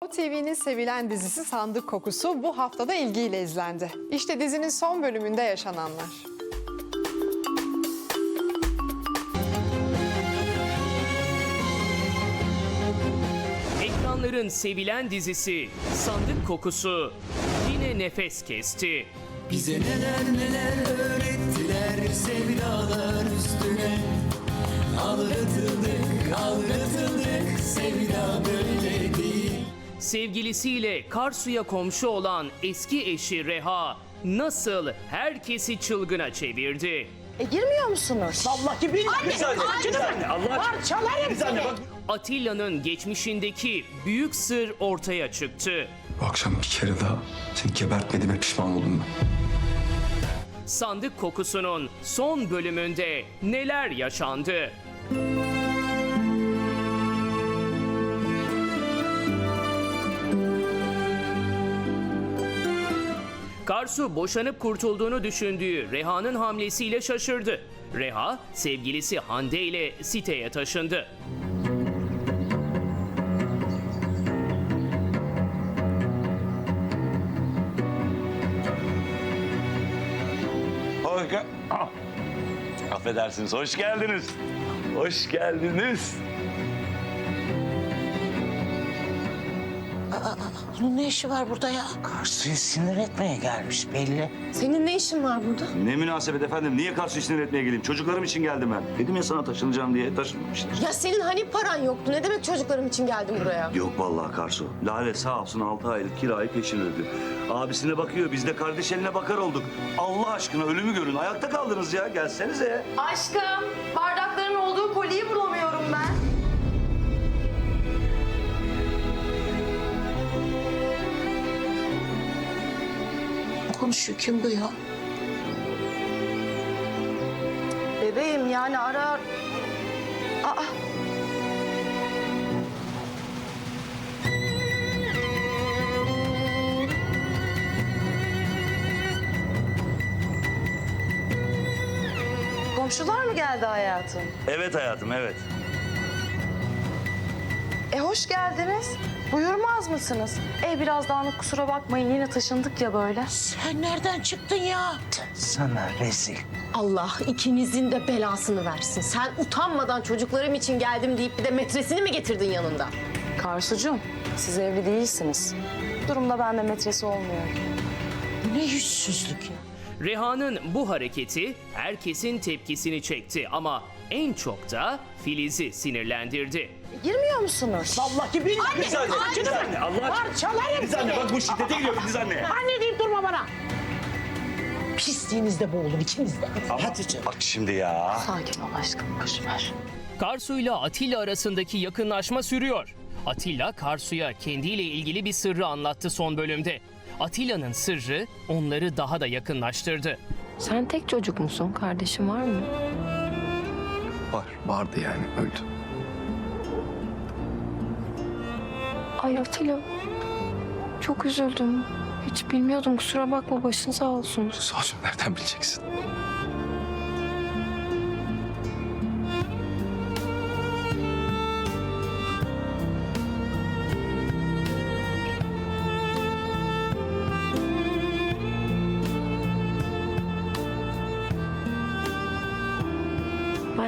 TV'nin sevilen dizisi Sandık Kokusu bu haftada ilgiyle izlendi. İşte dizinin son bölümünde yaşananlar. Ekranların sevilen dizisi Sandık Kokusu yine nefes kesti. Bize neler neler öğrettiler sevdalar üstüne Aldatıldık aldatıldık sevda böyle Sevgilisiyle Karsu'ya komşu olan eski eşi Reha nasıl herkesi çılgına çevirdi. E girmiyor musunuz? Vallahi bir Anne, bir saniye. anne. Bir saniye. Allah. Parçalarım Bir saniye seni. bak. Atilla'nın geçmişindeki büyük sır ortaya çıktı. Bu akşam bir kere daha seni gebertmediğime pişman oldum ben. Sandık Kokusu'nun son bölümünde neler yaşandı? Karsu boşanıp kurtulduğunu düşündüğü Reha'nın hamlesiyle şaşırdı. Reha, sevgilisi Hande ile siteye taşındı. Ah. Affedersiniz, hoş geldiniz. Hoş geldiniz. Bunun ne işi var burada ya? Karsu'yu sinir etmeye gelmiş belli. Senin ne işin var burada? Ne münasebet efendim, niye karşı sinir etmeye geleyim? Çocuklarım için geldim ben. Dedim ya sana taşınacağım diye, taşınmamıştır. Ya senin hani paran yoktu? Ne demek çocuklarım için geldin buraya? Yok vallahi Karsu. Lale sağ olsun altı aylık kirayı peşin ödedi. Abisine bakıyor, biz de kardeş eline bakar olduk. Allah aşkına ölümü görün. Ayakta kaldınız ya, gelsenize. Aşkım, bardakların olduğu kolyeyi bulamıyorum ben. Konuşuyor kim bu ya? Bebeğim yani ara... Aa, komşular mı geldi hayatım? Evet hayatım, evet. E hoş geldiniz. Buyurmaz mısınız? E biraz dağınık kusura bakmayın yine taşındık ya böyle. Sen nereden çıktın ya? Sana rezil. Allah ikinizin de belasını versin. Sen utanmadan çocuklarım için geldim deyip bir de metresini mi getirdin yanında? Karsucuğum, siz evli değilsiniz. Bu durumda ben de metresi olmuyorum. Bu ne yüzsüzlük ya? Reha'nın bu hareketi herkesin tepkisini çekti ama en çok da Filiz'i sinirlendirdi. Girmiyor musunuz? Vallahi bir Anne, saniye. anne. Bir saniye. Allah aşkına. Parçalarım saniye seni. bak bu şiddete giriyor Filiz anne. Anne deyip durma bana. Pisliğinizde boğulun ikiniz de. Hadi canım. Bak şimdi ya. Sakin ol aşkım, boş ver. Karsu ile Atilla arasındaki yakınlaşma sürüyor. Atilla Karsu'ya kendiyle ilgili bir sırrı anlattı son bölümde. Atilla'nın sırrı onları daha da yakınlaştırdı. Sen tek çocuk musun? Kardeşin var mı? Var, vardı yani öldü. Ay Atilla. Çok üzüldüm. Hiç bilmiyordum. Kusura bakma. Başın sağ olsun. Sağ olsun nereden bileceksin?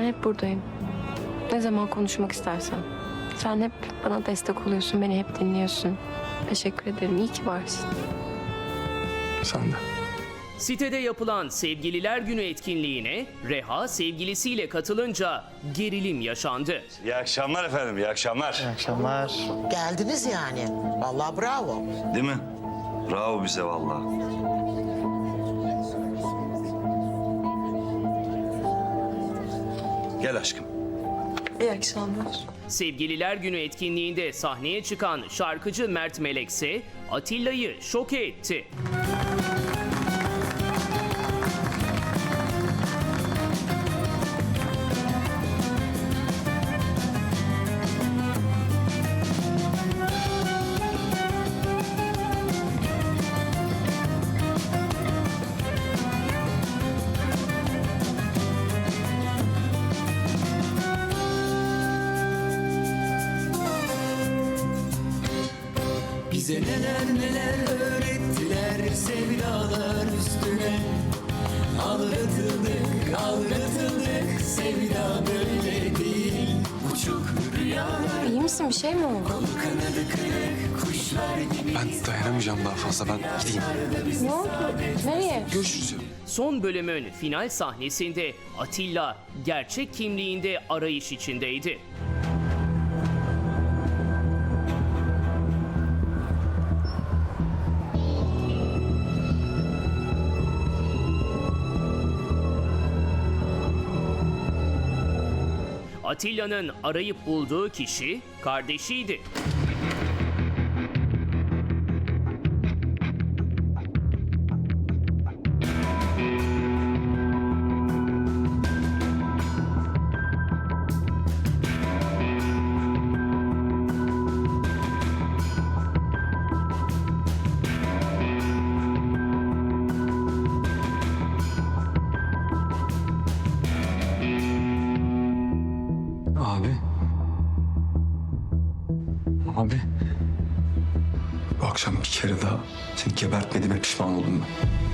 Hep buradayım. Ne zaman konuşmak istersen. Sen hep bana destek oluyorsun. Beni hep dinliyorsun. Teşekkür ederim. İyi ki varsın. Sen de. Sitede yapılan Sevgililer Günü etkinliğine Reha sevgilisiyle katılınca gerilim yaşandı. İyi akşamlar efendim, iyi akşamlar. Akşamlar. Geldiniz yani. Vallahi bravo. Değil mi? Bravo bize vallahi. Gel aşkım. İyi akşamlar. Sevgililer Günü etkinliğinde sahneye çıkan şarkıcı Mert Melekse Atilla'yı şoke etti. Bize neler neler öğrettiler sevdalar üstüne Aldatıldık aldatıldık sevda böyle değil Uçuk rüyalar İyi misin? Bir şey mi oldu? kanadı kırık kuşlar gibi Ben dayanamayacağım daha fazla. Ben gideyim. Ne oldu? Nereye? Görüşürüz. Son bölümün final sahnesinde Atilla gerçek kimliğinde arayış içindeydi. Atilla'nın arayıp bulduğu kişi kardeşiydi. Abi. Bu akşam bir kere daha seni gebertmediğime pişman oldum ben.